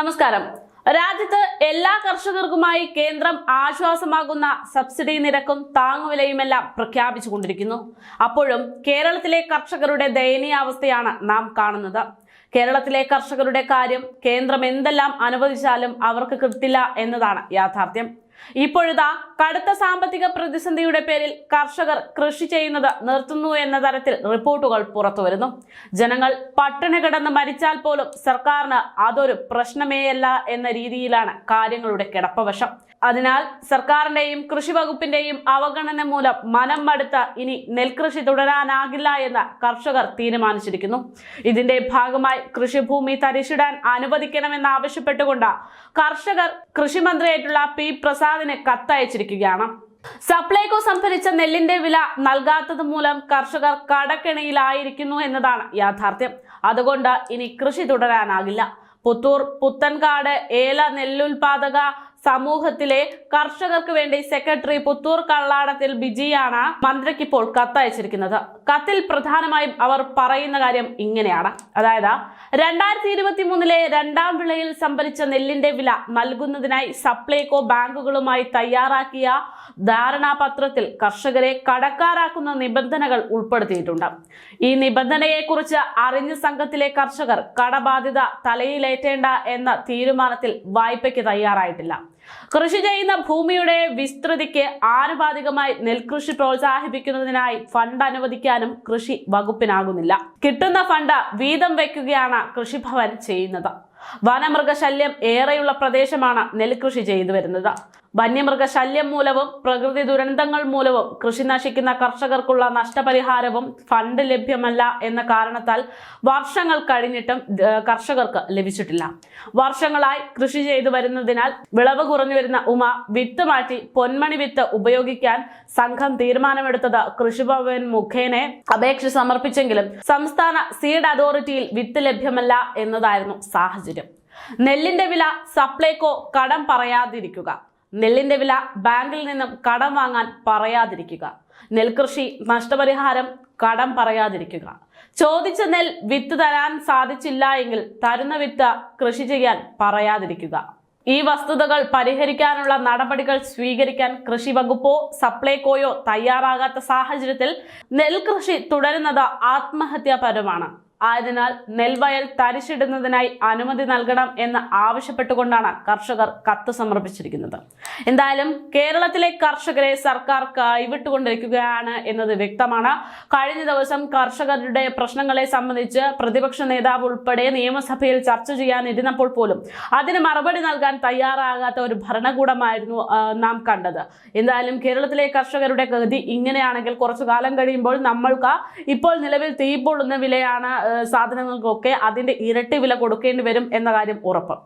നമസ്കാരം. രാജ്യത്ത് എല്ലാ കർഷകർക്കുമായി കേന്ദ്രം ആശ്വാസമാകുന്ന സബ്സിഡി നിരക്കും താങ്ങുവിലയുമെല്ലാം പ്രഖ്യാപിച്ചുകൊണ്ടിരിക്കുന്നു. അപ്പോഴും കേരളത്തിലെ കർഷകരുടെ ദയനീയാവസ്ഥയാണ് നാം കാണുന്നത്. കേരളത്തിലെ കർഷകരുടെ കാര്യം കേന്ദ്രം എന്തെല്ലാം അനുവദിച്ചാലും അവർക്ക് കിട്ടില്ല എന്നതാണ് യാഥാർത്ഥ്യം. ഇപ്പോഴിതാ കടുത്ത സാമ്പത്തിക പ്രതിസന്ധിയുടെ പേരിൽ കർഷകർ കൃഷി ചെയ്യുന്നത് നിർത്തുന്നു എന്ന തരത്തിൽ റിപ്പോർട്ടുകൾ പുറത്തുവരുന്നു. ജനങ്ങൾ പട്ടിണി കിടന്ന് മരിച്ചാൽ പോലും സർക്കാരിന് അതൊരു പ്രശ്നമേയല്ല എന്ന രീതിയിലാണ് കാര്യങ്ങളുടെ കിടപ്പവശം. അതിനാൽ സർക്കാരിന്റെയും കൃഷി വകുപ്പിന്റെയും അവഗണന മൂലം മനം മടുത്ത ഇനി നെൽകൃഷി തുടരാനാകില്ല എന്ന് കർഷകർ തീരുമാനിച്ചിരിക്കുന്നു. ഇതിന്റെ ഭാഗമായി കൃഷിഭൂമി തരിശിടാൻ അനുവദിക്കണമെന്ന് ആവശ്യപ്പെട്ടുകൊണ്ട് കർഷകർ കൃഷിമന്ത്രിയായിട്ടുള്ള പി പ്രസാദിന് കത്തയച്ചിരിക്കുകയാണ്. സപ്ലൈകോ സംഭരിച്ച നെല്ലിന്റെ വില നൽകാത്തത് മൂലം കർഷകർ കടക്കെണിയിലായിരിക്കുന്നു എന്നതാണ് യാഥാർത്ഥ്യം. അതുകൊണ്ട് ഇനി കൃഷി തുടരാനാകില്ല. പുത്തൂർ പുത്തൻകാട് ഏല നെല്ലുൽപാദക സമൂഹത്തിലെ കർഷകർക്ക് വേണ്ടി സെക്രട്ടറി പുത്തൂർ കള്ളാടത്തിൽ ബിജിയാണ് മന്ത്രിക്കിപ്പോൾ കത്തയച്ചിരിക്കുന്നത്. കത്തിൽ പ്രധാനമായും അവർ പറയുന്ന കാര്യം ഇങ്ങനെയാണ്. അതായത് രണ്ടായിരത്തി ഇരുപത്തി മൂന്നിലെ രണ്ടാം വിളയിൽ സംഭരിച്ച നെല്ലിന്റെ വില നൽകുന്നതിനായി സപ്ലൈകോ ബാങ്കുകളുമായി തയ്യാറാക്കിയ ധാരണാപത്രത്തിൽ കർഷകരെ കടക്കാരാക്കുന്ന നിബന്ധനകൾ ഉൾപ്പെടുത്തിയിട്ടുണ്ട്. ഈ നിബന്ധനയെക്കുറിച്ച് അറിഞ്ഞ സംഘത്തിലെ കർഷകർ കടബാധ്യത തലയിലേറ്റേണ്ട എന്ന തീരുമാനത്തിൽ വായ്പയ്ക്ക് തയ്യാറായിട്ടില്ല. കൃഷി ചെയ്യുന്ന ഭൂമിയുടെ വിസ്തൃതിക്ക് ആനുപാതികമായി നെൽകൃഷി പ്രോത്സാഹിപ്പിക്കുന്നതിനായി ഫണ്ട് അനുവദിക്കാനും കൃഷി വകുപ്പിനാകുന്നില്ല. കിട്ടുന്ന ഫണ്ട് വീതം വയ്ക്കുകയാണ് കൃഷിഭവൻ ചെയ്യുന്നത്. വനമൃഗശല്യം ഏറെയുള്ള പ്രദേശമാണ് നെൽകൃഷി ചെയ്തു വരുന്നത്. വന്യമൃഗശല്യം മൂലവും പ്രകൃതി ദുരന്തങ്ങൾ മൂലവും കൃഷി നശിക്കുന്ന കർഷകർക്കുള്ള നഷ്ടപരിഹാരവും ഫണ്ട് ലഭ്യമല്ല എന്ന കാരണത്താൽ വർഷങ്ങൾ കഴിഞ്ഞിട്ടും കർഷകർക്ക് ലഭിച്ചിട്ടില്ല. വർഷങ്ങളായി കൃഷി ചെയ്തു വരുന്നതിനാൽ വിളവ് കുറഞ്ഞു വരുന്ന ഉമ വിത്ത് മാറ്റി പൊന്മണി വിത്ത് ഉപയോഗിക്കാൻ സംഘം തീരുമാനമെടുത്തത് കൃഷിഭവൻ മുഖേന അപേക്ഷ സമർപ്പിച്ചെങ്കിലും സംസ്ഥാന സീഡ് അതോറിറ്റിയിൽ വിത്ത് ലഭ്യമല്ല എന്നതായിരുന്നു സാഹചര്യം. നെല്ലിന്റെ വില സപ്ലൈകോ കടം പറയാതിരിക്കുക. നെല്ലിന്റെ വില ബാങ്കിൽ നിന്നും കടം വാങ്ങാൻ പറയാതിരിക്കുക. നെൽകൃഷി നഷ്ടപരിഹാരം കടം പറയാതിരിക്കുക. ചോദിച്ച നെൽ വിത്ത് തരാൻ സാധിച്ചില്ല എങ്കിൽ തരുന്ന വിത്ത് കൃഷി ചെയ്യാൻ പറയാതിരിക്കുക. ഈ വസ്തുതകൾ പരിഹരിക്കാനുള്ള നടപടികൾ സ്വീകരിക്കാൻ കൃഷി വകുപ്പോ സപ്ലൈകോയോ തയ്യാറാകാത്ത സാഹചര്യത്തിൽ നെൽകൃഷി തുടരുന്നത് ആത്മഹത്യാപരമാണ്. ആയതിനാൽ നെൽവയൽ തരിശിടുന്നതിനായി അനുമതി നൽകണം എന്ന് ആവശ്യപ്പെട്ടുകൊണ്ടാണ് കർഷകർ കത്ത് സമർപ്പിച്ചിരിക്കുന്നത്. എന്തായാലും കേരളത്തിലെ കർഷകരെ സർക്കാർ കൈവിട്ടുകൊണ്ടിരിക്കുകയാണ് എന്നത് വ്യക്തമാണ്. കഴിഞ്ഞ ദിവസം കർഷകരുടെ പ്രശ്നങ്ങളെ സംബന്ധിച്ച് പ്രതിപക്ഷ നേതാവ് ഉൾപ്പെടെ നിയമസഭയിൽ ചർച്ച ചെയ്യാനിരുന്നപ്പോൾ പോലും അതിന് മറുപടി നൽകാൻ തയ്യാറാകാത്ത ഒരു ഭരണകൂടമായിരുന്നു നാം കണ്ടത്. എന്തായാലും കേരളത്തിലെ കർഷകരുടെ ഗതി ഇങ്ങനെയാണെങ്കിൽ കുറച്ചു കാലം കഴിയുമ്പോൾ നമ്മൾക്ക് ഇപ്പോൾ നിലവിൽ തീ പൊള്ളുന്ന വിലയാണ് സാധനങ്ങൾക്കൊക്കെ അതിന്റെ ഇരട്ടി വില കൊടുക്കേണ്ടി വരും എന്ന കാര്യം ഉറപ്പ്.